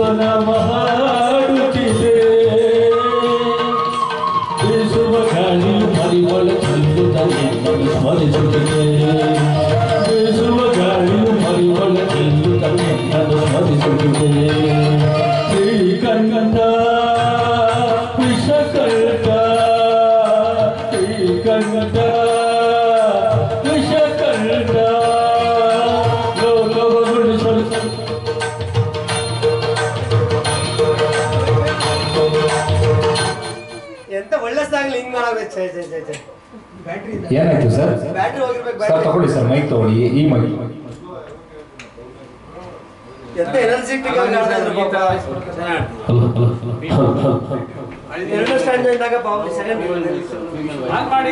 ಜೀವನ ಮಾಡುತ್ತಿದೆ ಬೀಸುವ ಗಾಳಿ ಪರಿಮಳ ಚೆಲ್ಲುತ್ತ ನಿನ್ನನ್ನು ಸ್ಮರಿಸುತ್ತಿದೆ. ಬೀಸುವ ಗಾಳಿ ಪರಿಮಳ ಚೆಲ್ಲುತ್ತ ನಿನ್ನನ್ನು ಸ್ಮರಿಸುತ್ತಿದೆ. ತಿಳಿ ಕಣ್ಣ ವಿಷ ಕಳ್ಳ ತಿಳಿ ಕಣ್ಣ ಎಂತ ಒಳ್ಳೆ ಹಿಂಗ್ ಮಾಡೋದು ಛೇ ಛೇ ಛೇ ಏನಾಯ್ತು ಸರ್? ಬ್ಯಾಟ್ರಿ ಹೋಗಿರಬೇಕು ಸರ್ ತಗೊಳ್ಳಿ ಸರ್ ಮೈಕ್ ತಗೊಳ್ಳಿ ಈ ಮೈಕ್ ಎಂತ ಎನರ್ಜೆಟಿಕ್ ಆಗಿ ಎರಡು ಸ್ಟ್ಯಾಂಡ್ ಇದ್ದಾಗ ಸೆಕೆಂಡ್ ಮಾಡಿ.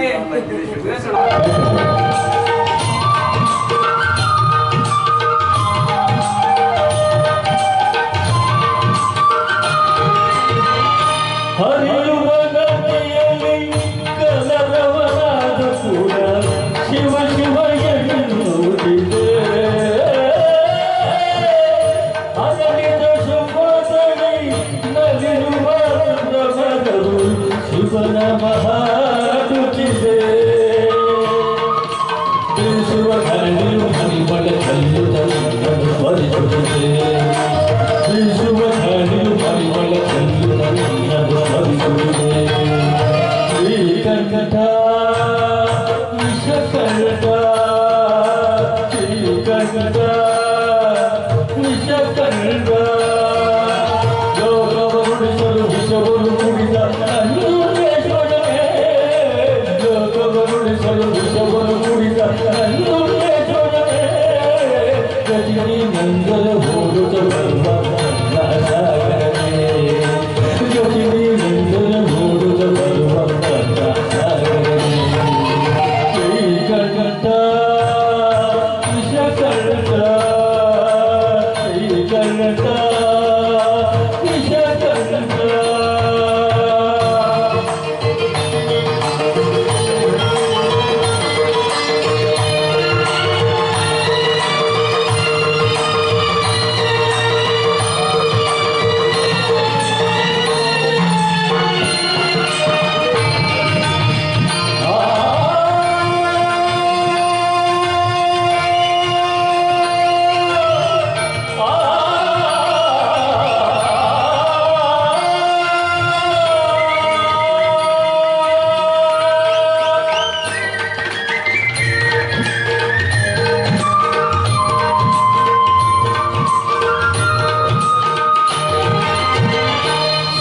Jagadam.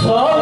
서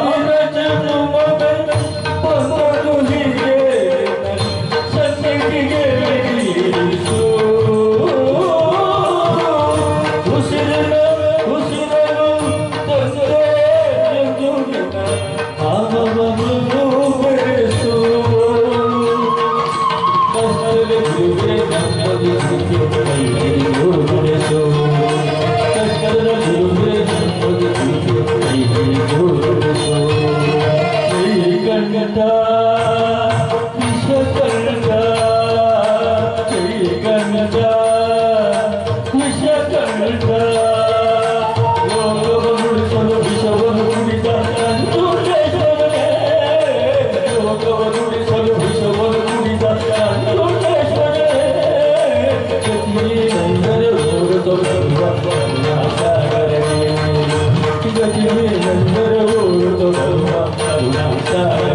the